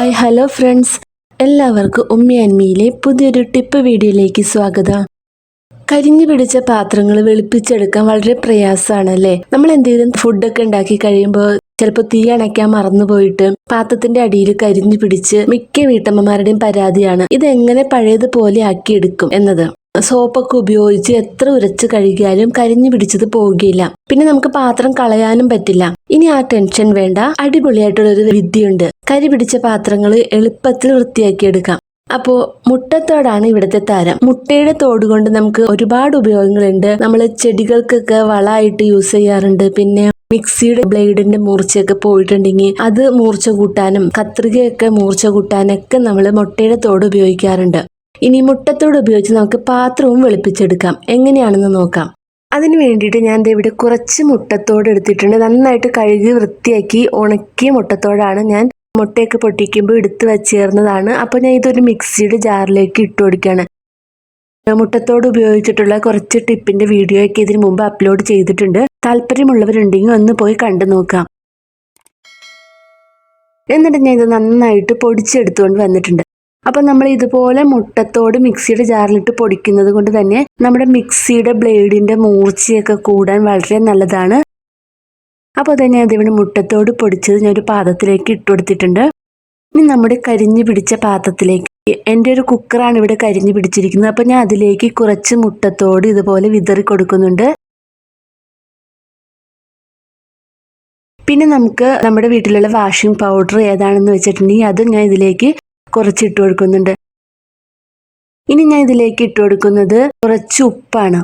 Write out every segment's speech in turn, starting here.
Hi hello friends എല്ലാവർക്കും ഉമ്മി അന്മിയിലെ പുതിയൊരു ടിപ്പ് വീഡിയോയിലേക്ക് സ്വാഗതം. കരിഞ്ഞു പിടിച്ച പാത്രങ്ങൾ വെളുപ്പിച്ചെടുക്കാൻ വളരെ പ്രയാസമാണ് അല്ലേ നമ്മൾ എന്തെങ്കിലും ഫുഡൊക്കെ ഉണ്ടാക്കി കഴിയുമ്പോൾ ചിലപ്പോൾ തീ അണയ്ക്കാൻ മറന്നുപോയിട്ട് പാത്രത്തിന്റെ അടിയിൽ കരിഞ്ഞു പിടിച്ച് മിക്ക വീട്ടമ്മമാരുടെയും പരാതിയാണ് ഇതെങ്ങനെ പഴയതുപോലെ ആക്കിയെടുക്കും എന്നത്. സോപ്പൊക്കെ ഉപയോഗിച്ച് എത്ര ഉരച്ച് കഴുകിയാലും കരിഞ്ഞു പിടിച്ചത് പോകുകയില്ല പിന്നെ നമുക്ക് പാത്രം കളയാനും പറ്റില്ല. ഇനി ആ ടെൻഷൻ വേണ്ട. അടിപൊളിയായിട്ടുള്ള ഒരു വിദ്യയുണ്ട്. കരി പിടിച്ച പാത്രങ്ങൾ എളുപ്പത്തിൽ വൃത്തിയാക്കിയെടുക്കാം. അപ്പോ മുട്ടത്തോടാണ് ഇവിടുത്തെ താരം. മുട്ടയുടെ തോട് കൊണ്ട് നമുക്ക് ഒരുപാട് ഉപയോഗങ്ങളുണ്ട്. നമ്മൾ ചെടികൾക്കൊക്കെ വളമായിട്ട് യൂസ് ചെയ്യാറുണ്ട്. പിന്നെ മിക്സിയുടെ ബ്ലേഡിന്റെ മൂർച്ചയൊക്കെ പോയിട്ടുണ്ടെങ്കിൽ അത് മൂർച്ച കൂട്ടാനും കത്രികയൊക്കെ മൂർച്ച കൂട്ടാനൊക്കെ നമ്മൾ മുട്ടയുടെ തോട് ഉപയോഗിക്കാറുണ്ട്. ഇനി മുട്ടത്തോട് ഉപയോഗിച്ച് നമുക്ക് പാത്രവും വെളുപ്പിച്ചെടുക്കാം. എങ്ങനെയാണെന്ന് നോക്കാം. അതിന് വേണ്ടിയിട്ട് ഞാൻ ഇവിടെ കുറച്ച് മുട്ടത്തോട് എടുത്തിട്ടുണ്ട്. നന്നായിട്ട് കഴുകി വൃത്തിയാക്കി ഉണക്കിയ മുട്ടത്തോടാണ് ഞാൻ മുട്ടയൊക്കെ പൊട്ടിക്കുമ്പോൾ എടുത്ത് വച്ചേർന്നതാണ്. അപ്പോൾ ഞാൻ ഇതൊരു മിക്സിയുടെ ജാറിലേക്ക് ഇട്ട് കൊടുക്കുകയാണ്. മുട്ടത്തോട് ഉപയോഗിച്ചിട്ടുള്ള കുറച്ച് ടിപ്പിന്റെ വീഡിയോ ഒക്കെ ഇതിനു മുമ്പ് അപ്ലോഡ് ചെയ്തിട്ടുണ്ട്. താല്പര്യമുള്ളവരുണ്ടെങ്കിൽ ഒന്ന് പോയി കണ്ടു നോക്കാം. എന്നിട്ട് ഞാൻ ഇത് നന്നായിട്ട് പൊടിച്ചെടുത്തുകൊണ്ട് വന്നിട്ടുണ്ട്. അപ്പം നമ്മൾ ഇതുപോലെ മുട്ടത്തോട് മിക്സിയുടെ ജാറിലിട്ട് പൊടിക്കുന്നത് കൊണ്ട് തന്നെ നമ്മുടെ മിക്സിയുടെ ബ്ലേഡിന്റെ മൂർച്ചയൊക്കെ കൂടാൻ വളരെ നല്ലതാണ്. അപ്പോൾ തന്നെ അതിവിടെ മുട്ടത്തോട് പൊടിച്ചത് ഒരു പാത്രത്തിലേക്ക് ഇട്ട് കൊടുത്തിട്ടുണ്ട്. ഇനി നമ്മുടെ കരിഞ്ഞു പിടിച്ച പാത്രത്തിലേക്ക് എന്റെ ഒരു കുക്കറാണ് ഇവിടെ കരിഞ്ഞു പിടിച്ചിരിക്കുന്നത്. അപ്പോൾ ഞാൻ അതിലേക്ക് കുറച്ച് മുട്ടത്തോട് ഇതുപോലെ വിതറി കൊടുക്കുന്നുണ്ട്. പിന്നെ നമുക്ക് നമ്മുടെ വീട്ടിലുള്ള വാഷിംഗ് പൗഡർ ഏതാണെന്ന് വെച്ചിട്ടുണ്ടെങ്കിൽ അത് ഞാൻ ഇതിലേക്ക് കുറച്ച് ഇട്ട് കൊടുക്കുന്നുണ്ട്. ഇനി ഞാൻ ഇതിലേക്ക് ഇട്ട് കൊടുക്കുന്നത് കുറച്ച് ഉപ്പാണ്.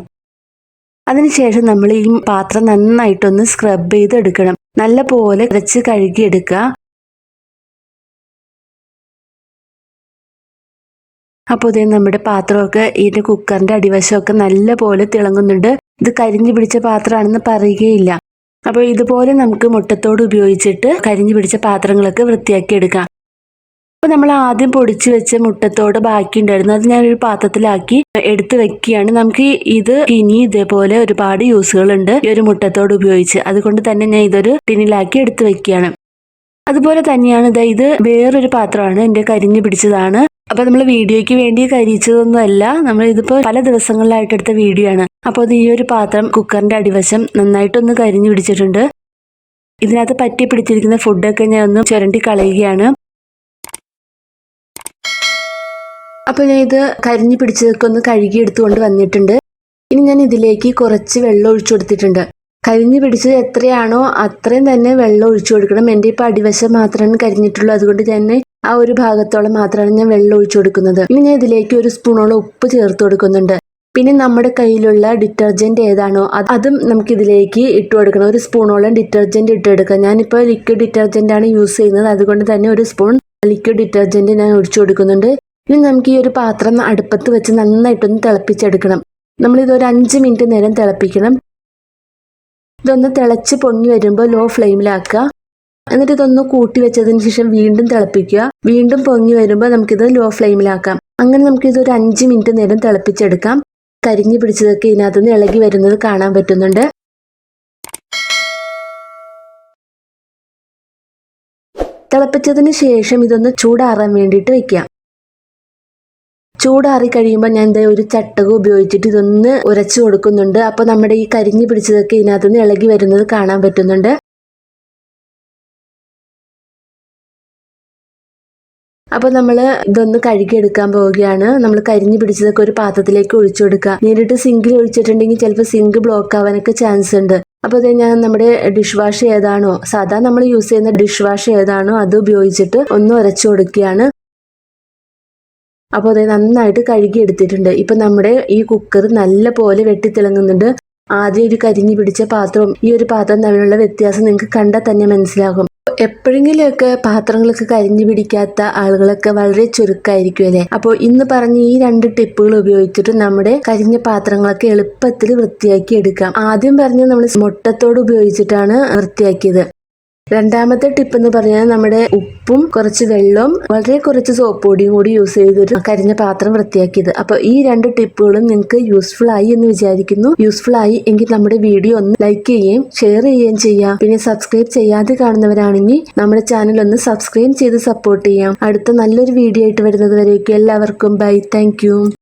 അതിനുശേഷം നമ്മൾ ഈ പാത്രം നന്നായിട്ടൊന്ന് സ്ക്രബ് ചെയ്ത് എടുക്കണം നല്ല പോലെ കുറച്ച് കഴുകിയെടുക്കുക. അപ്പോൾ ഇതേ നമ്മുടെ പാത്രമൊക്കെ ഇതിന്റെ കുക്കറിന്റെ അടിവശമൊക്കെ നല്ല പോലെ തിളങ്ങുന്നുണ്ട്. ഇത് കരിഞ്ഞു പിടിച്ച പാത്രമാണെന്ന് പറയുകയില്ല. അപ്പോൾ ഇതുപോലെ നമുക്ക് മുട്ടത്തോട് ഉപയോഗിച്ചിട്ട് കരിഞ്ഞു പിടിച്ച പാത്രങ്ങളൊക്കെ വൃത്തിയാക്കി എടുക്കാം അപ്പോൾ നമ്മൾ ആദ്യം പൊടിച്ചു വെച്ച മുട്ടത്തോട് ബാക്കി ഉണ്ടായിരുന്നു അത് ഞാനൊരു പാത്രത്തിലാക്കി എടുത്തു വെക്കുകയാണ്. നമുക്ക് ഇത് ഇനി ഇതേപോലെ ഒരുപാട് യൂസുകൾ ഉണ്ട് ഈ ഒരു മുട്ടത്തോട് ഉപയോഗിച്ച്. അതുകൊണ്ട് തന്നെ ഞാൻ ഇതൊരു ടിന്നിലാക്കി എടുത്തു വെക്കുകയാണ്. അതുപോലെ തന്നെയാണ് ഇത് ഇത് വേറൊരു പാത്രമാണ്. എന്റെ കരിഞ്ഞു പിടിച്ചതാണ്. അപ്പൊ നമ്മൾ വീഡിയോയ്ക്ക് വേണ്ടി കരിച്ചതൊന്നും അല്ല നമ്മൾ ഇതിപ്പോ പല ദിവസങ്ങളിലായിട്ട് എടുത്ത വീഡിയോ ആണ്. അപ്പോൾ അത് ഈ ഒരു പാത്രം കുക്കറിന്റെ അടിവശം നന്നായിട്ടൊന്ന് കരിഞ്ഞു പിടിച്ചിട്ടുണ്ട്. ഇതിനകത്ത് പറ്റി പിടിച്ചിരിക്കുന്ന ഫുഡൊക്കെ ഞാൻ ഒന്ന് ചുരണ്ടി കളയുകയാണ്. അപ്പോൾ ഞാൻ ഇത് കരിഞ്ഞു പിടിച്ചതൊക്കെ ഒന്ന് കഴുകി എടുത്തുകൊണ്ട് വന്നിട്ടുണ്ട്. ഇനി ഞാൻ ഇതിലേക്ക് കുറച്ച് വെള്ളം ഒഴിച്ചു കൊടുത്തിട്ടുണ്ട്. കരിഞ്ഞു പിടിച്ചത് എത്രയാണോ അത്രയും തന്നെ വെള്ളം ഒഴിച്ചു കൊടുക്കണം. എന്റെ ഇപ്പോൾ അടിവശം മാത്രമാണ് കരിഞ്ഞിട്ടുള്ളൂ. അതുകൊണ്ട് തന്നെ ആ ഒരു ഭാഗത്തോളം മാത്രമാണ് ഞാൻ വെള്ളം ഒഴിച്ചു കൊടുക്കുന്നത്. ഇനി ഞാൻ ഇതിലേക്ക് ഒരു സ്പൂണോളം ഉപ്പ് ചേർത്ത് കൊടുക്കുന്നുണ്ട്. പിന്നെ നമ്മുടെ കയ്യിലുള്ള ഡിറ്റർജന്റ് ഏതാണോ അതും നമുക്ക് ഇതിലേക്ക് ഇട്ട് കൊടുക്കണം. ഒരു സ്പൂണോളം ഡിറ്റർജന്റ് ഇട്ടെടുക്കാം ഞാനിപ്പോൾ ലിക്വിഡ് ഡിറ്റർജന്റ് ആണ് യൂസ് ചെയ്യുന്നത്. അതുകൊണ്ട് തന്നെ ഒരു സ്പൂൺ ലിക്വിഡ് ഡിറ്റർജന്റ് ഞാൻ ഒഴിച്ചു കൊടുക്കുന്നുണ്ട്. ഇനി നമുക്ക് ഈ ഒരു പാത്രം അടുപ്പത്ത് വെച്ച് നന്നായിട്ടൊന്ന് തിളപ്പിച്ചെടുക്കണം. നമ്മൾ ഇതൊരു അഞ്ച് മിനിറ്റ് നേരം തിളപ്പിക്കണം. ഇതൊന്ന് തിളച്ച് പൊങ്ങി വരുമ്പോൾ ലോ ഫ്ലെയിമിലാക്കുക എന്നിട്ട് ഇതൊന്ന് കൂട്ടി വെച്ചതിന് ശേഷം വീണ്ടും തിളപ്പിക്കുക. വീണ്ടും പൊങ്ങി വരുമ്പോൾ നമുക്കിത് ലോ ഫ്ലെയിമിലാക്കാം അങ്ങനെ നമുക്കിത് ഒരു അഞ്ച് മിനിറ്റ് നേരം തിളപ്പിച്ചെടുക്കാം. കരിഞ്ഞു പിടിച്ചതൊക്കെ ഇതിനകത്തുനിന്ന് ഇളകി വരുന്നത് കാണാൻ പറ്റുന്നുണ്ട്. തിളപ്പിച്ചതിന് ശേഷം ഇതൊന്ന് ചൂടാറാൻ വേണ്ടിയിട്ട് വെക്കാം. ചൂടാറി കഴിയുമ്പോൾ ഞാൻ എന്താ ഒരു ചട്ടകം ഉപയോഗിച്ചിട്ട് ഇതൊന്ന് ഉരച്ചു കൊടുക്കുന്നുണ്ട്. അപ്പോൾ നമ്മുടെ ഈ കരിഞ്ഞു പിടിച്ചതൊക്കെ ഇതിനകത്തുനിന്ന് ഇളകി വരുന്നത് കാണാൻ പറ്റുന്നുണ്ട്. അപ്പോൾ നമ്മൾ ഇതൊന്ന് കഴുകിയെടുക്കാൻ പോവുകയാണ്. നമ്മൾ കരിഞ്ഞു പിടിച്ചതൊക്കെ ഒരു പാത്രത്തിലേക്ക് ഒഴിച്ചു കൊടുക്കുക. നേരിട്ട് സിങ്കിൽ ഒഴിച്ചിട്ടുണ്ടെങ്കിൽ ചിലപ്പോൾ സിങ്ക് ബ്ലോക്ക് ആവാനൊക്കെ ചാൻസ് ഉണ്ട്. അപ്പോൾ അത് ഞാൻ നമ്മുടെ ഡിഷ് വാഷ് ഏതാണോ സാധാരണ നമ്മൾ യൂസ് ചെയ്യുന്ന ഡിഷ് വാഷ് ഏതാണോ അത് ഉപയോഗിച്ചിട്ട് ഒന്ന് ഉരച്ചു കൊടുക്കുകയാണ്. അപ്പോൾ അത് നന്നായിട്ട് കഴുകി എടുത്തിട്ടുണ്ട്. ഇപ്പം നമ്മുടെ ഈ കുക്കർ നല്ല പോലെ വെട്ടിത്തിളങ്ങുന്നുണ്ട്. ആദ്യം ഒരു കരിഞ്ഞു പിടിച്ച പാത്രവും ഈ ഒരു പാത്രം തമ്മിലുള്ള വ്യത്യാസം നിങ്ങൾക്ക് കണ്ടാൽ തന്നെ മനസ്സിലാകും. എപ്പോഴെങ്കിലുമൊക്കെ പാത്രങ്ങളൊക്കെ കരിഞ്ഞു പിടിക്കാത്ത ആളുകളൊക്കെ വളരെ ചുരുക്കമായിരിക്കും അല്ലേ? അപ്പോൾ ഇന്ന് പറഞ്ഞ ഈ രണ്ട് ടിപ്പുകൾ ഉപയോഗിച്ചിട്ട് നമ്മുടെ കരിഞ്ഞ പാത്രങ്ങളൊക്കെ എളുപ്പത്തിൽ വൃത്തിയാക്കി എടുക്കാം. ആദ്യം പറഞ്ഞ് നമ്മൾ മുട്ടത്തോട് ഉപയോഗിച്ചിട്ടാണ് വൃത്തിയാക്കിയത്. രണ്ടാമത്തെ ടിപ്പ് എന്ന് പറഞ്ഞാൽ നമ്മുടെ ഉപ്പും കുറച്ച് വെള്ളവും വളരെ കുറച്ച് സോപ്പ് പൊടിയും കൂടി യൂസ് ചെയ്തൊരു കരിഞ്ഞ പാത്രം വൃത്തിയാക്കിയത്. അപ്പോൾ ഈ രണ്ട് ടിപ്പുകളും നിങ്ങൾക്ക് യൂസ്ഫുൾ ആയി എന്ന് വിചാരിക്കുന്നു. യൂസ്ഫുൾ ആയി എങ്കിൽ നമ്മുടെ വീഡിയോ ഒന്ന് ലൈക്ക് ചെയ്യുകയും ഷെയർ ചെയ്യുകയും ചെയ്യാം. പിന്നെ സബ്സ്ക്രൈബ് ചെയ്യാതെ കാണുന്നവരാണെങ്കിൽ നമ്മുടെ ചാനൽ ഒന്ന് സബ്സ്ക്രൈബ് ചെയ്ത് സപ്പോർട്ട് ചെയ്യാം. അടുത്ത നല്ലൊരു വീഡിയോ ആയിട്ട് വരുന്നത് വരേക്കും. എല്ലാവർക്കും ബൈ താങ്ക്